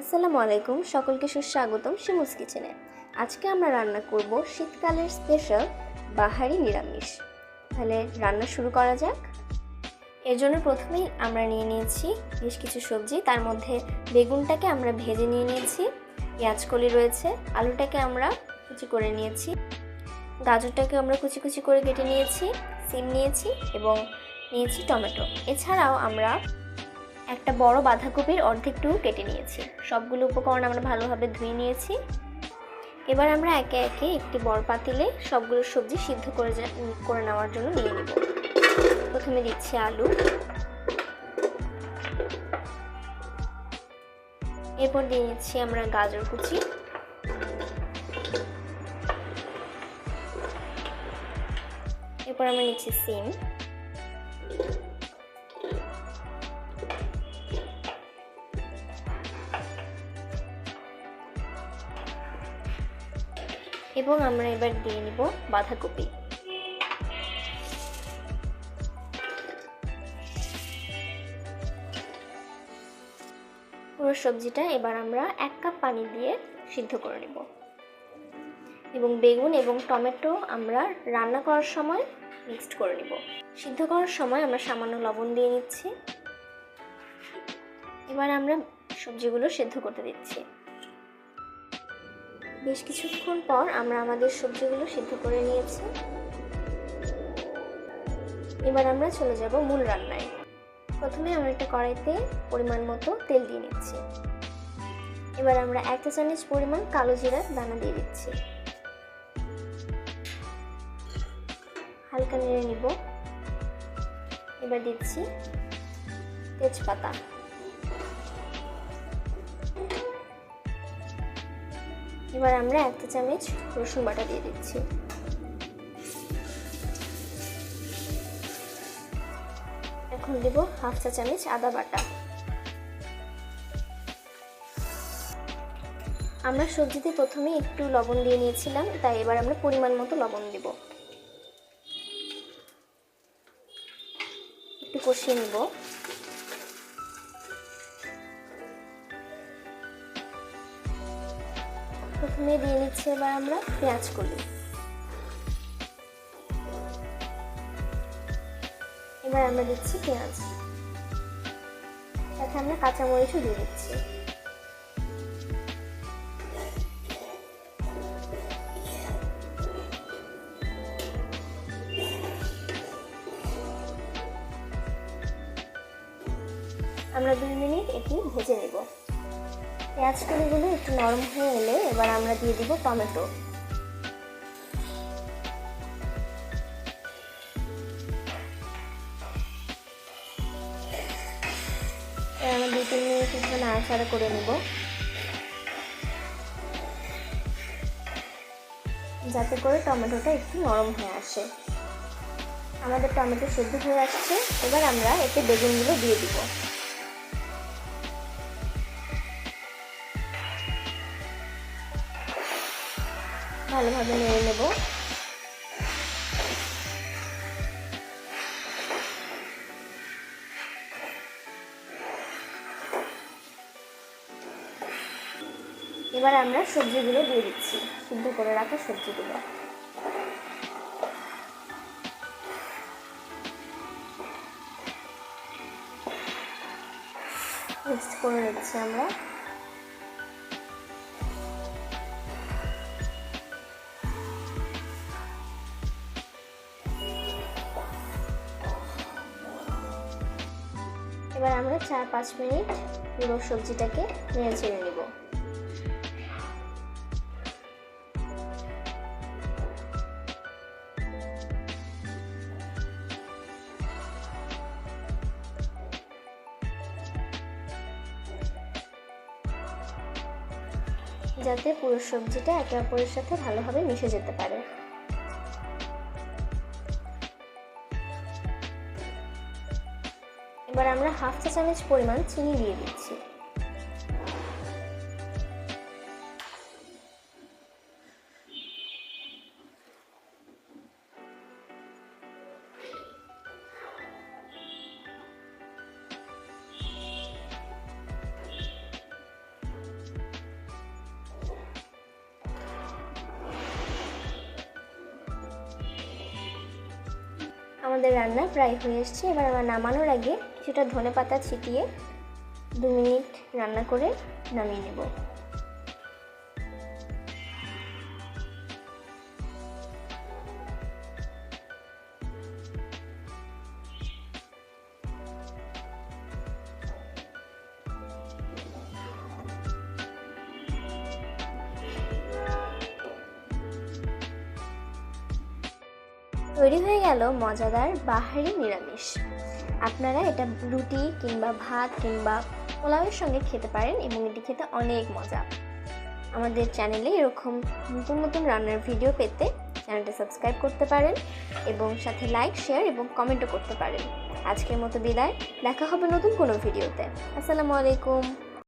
আসসালামু আলাইকুম, সকলকে সুস্বাগতম শিমুস কিচেনে। আজকে আমরা রান্না করব শীতকালের স্পেশাল বাহারি নিরামিষ। তাহলে রান্না শুরু করা যাক। এর জন্য প্রথমেই আমরা নিয়ে নিয়েছি বেশ কিছু সবজি। তার মধ্যে বেগুনটাকে আমরা ভেজে নিয়ে নিয়েছি পেঁয়াজকলি রয়েছে, আলুটাকে আমরা কুচি করে নিয়েছি, গাজরটাকে আমরা কুচি কুচি করে কেটে নিয়েছি, সিম নিয়েছি এবং নিয়েছি টমেটো। এছাড়াও আমরা একটা বড় বাঁধাকপির অর্ধেকটু কেটে নিয়েছি। সবগুলো উপকরণ আমরা ভালোভাবে ধুয়ে নিয়েছি। এবার আমরা একে একে একটি বড় পাতিলে সবগুলো সবজি সিদ্ধ করে করে নেওয়ার জন্য নিয়ে নেব। প্রথমে দিচ্ছি আলু। এরপর দিয়ে নিচ্ছি আমরা গাজর কুচি। এরপর আমরা নিচ্ছি সিম। এবং আমরা এবার দিয়ে নিব বাঁধাকপি। পুরো সবজিটা এবার আমরা এক কাপ পানি দিয়ে সিদ্ধ করে নেব। এবং বেগুন এবং টমেটো আমরা রান্না করার সময় মিক্সড করে নেব। সিদ্ধ করার সময় আমরা সামান্য লবণ দিয়ে নিচ্ছি। এবার আমরা সবজিগুলো সেদ্ধ করতে দিচ্ছি। বেশ কিছুক্ষণ পর আমরা আমাদের সবজিগুলো সিদ্ধ করে নিয়েছি। এবার আমরা চলে যাব মূল রান্নায়। প্রথমে আমরা একটা কড়াইতে পরিমাণ মতো তেল দিয়ে নিচ্ছি। এবার আমরা একটা চামচ পরিমাণ কালো জিরার দানা দিয়ে দিচ্ছি। হালকা নেড়ে নিব। এবার দিচ্ছি তেজপাতা। এবার আমরা একটা চামচ রসুন বাটা দিয়ে দিচ্ছি। এখন দেব হাফ চা চামচ আদা বাটা। আমরা সবজিতে প্রথমে একটু লবণ দিয়ে নিয়েছিলাম, তাই এবার আমরা পরিমাণ মতো লবণ দেব। একটু কষিয়ে নিব। প্রথমে দিয়ে নিচ্ছি এবার আমরা পেঁয়াজ কলি এবার আমরা দিচ্ছি পেঁয়াজ। সাথে আমরা কাঁচামরিচও দিয়ে দিচ্ছি। আমরা দুই মিনিট এটি ভেজে নেব। পেঁয়াজ কলিগুলো একটু নরম হয়ে এলে এবার আমরা দিয়ে দিব টমেটো। আমরা দুই তিন মিনিট একটু নাড়াচাড়া করে নেব। যাতে করে টমেটোটা একটু নরম হয়ে আসে। আমাদের টমেটো সেদ্ধ হয়ে আসছে। এবার আমরা এতে বেগুনগুলো দিয়ে দিব। ভালোভাবে নেড়ে নেব। এবার আমরা সবজিগুলো দিয়ে দিচ্ছি, সিদ্ধ করে রাখা সবজিগুলো। করে নিচ্ছি আমরা। এবার আমরা চার, পাঁচ মিনিট পুরো সবজিটাকে নেড়ে ছেড়ে নেব। যাতে পুরো সবজিটা একে অপরের সাথে ভালোভাবে মিশে যেতে পারে। এবার আমরা হাফ চা চামচ পরিমাণ চিনি দিয়ে দিচ্ছি। আমাদের রান্না প্রায় হয়ে এসছে। এবার আমার নামানোর আগে কিছুটা ধনে পাতা ছিটিয়ে দু মিনিট রান্না করে নামিয়ে নেব। তৈরি হয়ে গেল মজাদার বাহারি নিরামিষ। আপনারা এটা রুটি কিংবা ভাত কিংবা পোলাওয়ের সঙ্গে খেতে পারেন এবং এটি খেতে অনেক মজা। আমাদের চ্যানেলে এরকম নতুন নতুন রান্নার ভিডিও পেতে চ্যানেলটা সাবস্ক্রাইব করতে পারেন এবং সাথে লাইক, শেয়ার এবং কমেন্টও করতে পারেন। আজকের মতো বিদায়। দেখা হবে নতুন কোনো ভিডিওতে। আসসালামু আলাইকুম।